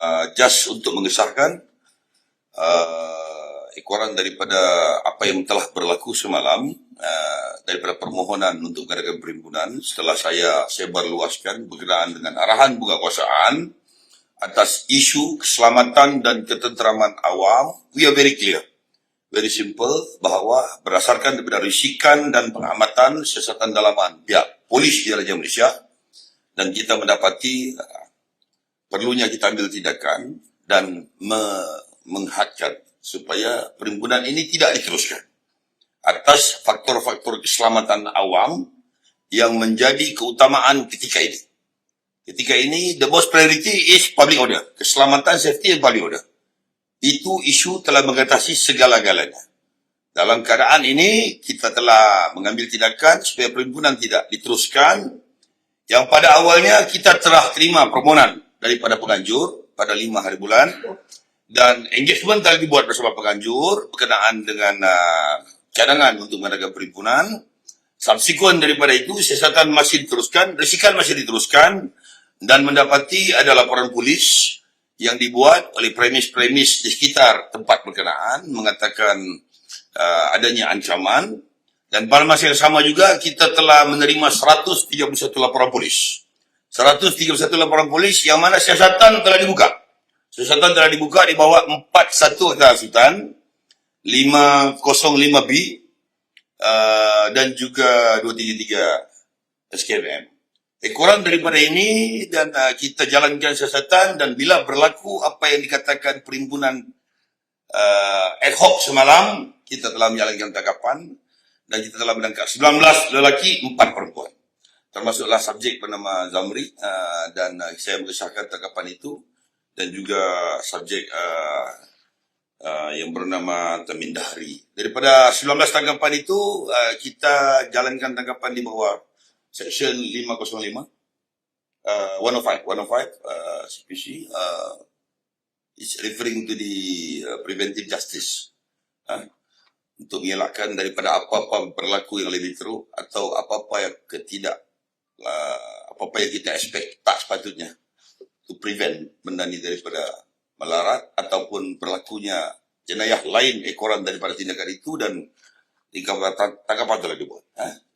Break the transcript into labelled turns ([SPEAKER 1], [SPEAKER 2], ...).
[SPEAKER 1] uh, just untuk mengesahkan uh, ekoran daripada apa yang telah berlaku semalam uh, daripada permohonan untuk mengadakan perhimpunan setelah saya sebar luaskan berkenaan dengan arahan buka kuasaan atas isu keselamatan dan ketenteraman awam. We are very clear very simple bahawa berdasarkan daripada risikan dan pengamatan siasatan dalaman pihak polis di Raja Malaysia dan kita mendapati perlunya kita ambil tindakan dan me- menghadkan supaya perhimpunan ini tidak diteruskan atas faktor-faktor keselamatan awam yang menjadi keutamaan ketika ini. Ketika ini, the most priority is public order. Keselamatan, safety and public order. Itu isu telah mengatasi segala-galanya. Dalam keadaan ini, kita telah mengambil tindakan supaya perhimpunan tidak diteruskan. Yang pada awalnya kita telah terima permohonan daripada penganjur pada lima hari bulan dan engagement telah dibuat bersama penganjur berkenaan dengan uh, cadangan untuk mengadakan perhimpunan. Subsequent daripada itu, siasatan masih diteruskan, risikan masih diteruskan dan mendapati ada laporan polis yang dibuat oleh premis-premis di sekitar tempat berkenaan mengatakan uh, adanya ancaman dan pada masa yang sama juga kita telah menerima 131 laporan polis. 131 laporan polis yang mana siasatan telah dibuka. Siasatan telah dibuka di bawah 41 Akta Hasutan, 505B uh, dan juga 233 SKMM. Ekoran daripada ini dan uh, kita jalankan siasatan dan bila berlaku apa yang dikatakan perhimpunan uh, ad hoc semalam, kita telah menjalankan tangkapan dan kita telah menangkap 19 lelaki, 4 perempuan. Termasuklah subjek bernama Zamri uh, dan uh, saya mengesahkan tangkapan itu dan juga subjek uh, uh, yang bernama Tamin Dahri. Daripada 19 tangkapan itu, uh, kita jalankan tangkapan di bawah Section 505, uh, 105, 105 uh, CPC, uh, is referring to the uh, preventive justice. Uh, untuk mengelakkan daripada apa-apa berlaku yang lebih teruk atau apa-apa yang ketidak uh, apa-apa yang kita expect tak sepatutnya to prevent benda ni daripada melarat ataupun berlakunya jenayah lain ekoran daripada tindakan itu dan tangkapan telah dibuat. Ha?